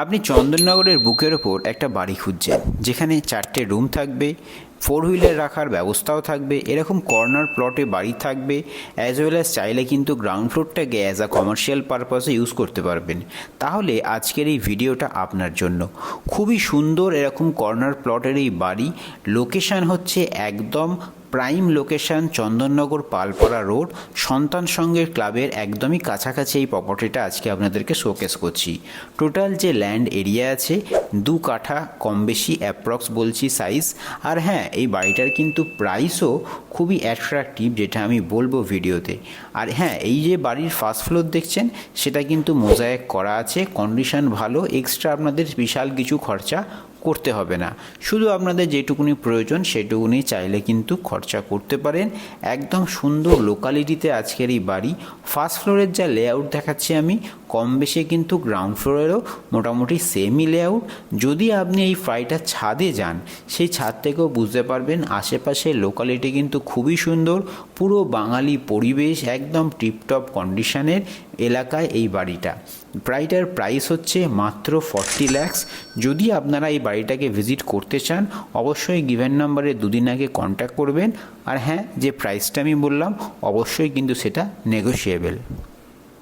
আপনি চন্দননগরের বুকের ওপর একটা বাড়ি খুঁজছেন যেখানে চারটে রুম থাকবে ফোর হুইলার রাখার ব্যবস্থাও থাকবে, এরকম কর্নার প্লটে বাড়ি থাকবে অ্যাজ ওয়েল অ্যাজ চাইলে কিন্তু গ্রাউন্ড ফ্লোরটাকে অ্যাজ আ কমার্শিয়াল পারপাসে ইউজ করতে পারবেন। তাহলে আজকের এই ভিডিওটা আপনার জন্য। খুবই সুন্দর এরকম কর্নার প্লটের এই বাড়ি লোকেশান হচ্ছে একদম prime location Chandannagar Palpara road, সন্তান সঙ্গের ক্লাবের একদমই কাছাকাছি এই প্রপার্টিটা আজকে আপনাদেরকে শোকেস করছি। টোটাল যে ল্যান্ড এরিয়া আছে, দু কাঠা কম বেশি অ্যাপ্রক্স বলছি সাইজ আর হ্যাঁ এই বাড়িটার কিন্তু প্রাইসও খুবই অ্যাট্রাকটিভ যেটা আমি বলব ভিডিওতে। আর হ্যাঁ এই যে বাড়ির ফার্স্ট ফ্লোর দেখছেন, সেটা কিন্তু মোজায়েক করা আছে কন্ডিশন ভালো এক্সট্রা আপনাদের বিশাল কিছু খরচা করতে হবে না। শুধু আপনাদের যেটুকুনি প্রয়োজন, সেটুকুনি চাইলে কিন্তু খরচা করতে পারেন। একদম সুন্দর লোকালিটিতে আজকের এই বাড়ি। ফার্স্ট ফ্লোরের যা লেআউট দেখাচ্ছি আমি কম বেশি কিন্তু গ্রাউন্ড ফ্লোরেরও মোটামুটি সেমই লেআউট যদি আপনি এই ফ্লাইটা ছাদে যান, সেই ছাদ থেকেও বুঝতে পারবেন আশেপাশে লোকালিটি কিন্তু খুবই সুন্দর। পুরো বাঙালি পরিবেশ একদম টিপটপ কন্ডিশনের এলাকায় এই বাড়িটা। বাড়িটার প্রাইস হচ্ছে মাত্র ফর্টি ল্যাক্স যদি আপনারা এই বাড়িটাকে ভিজিট করতে চান, অবশ্যই গিভেন নাম্বারে দুদিন আগে কন্ট্যাক্ট করবেন। আর হ্যাঁ যে প্রাইসটা আমি বললাম, অবশ্যই কিন্তু সেটা নেগোশিয়েবল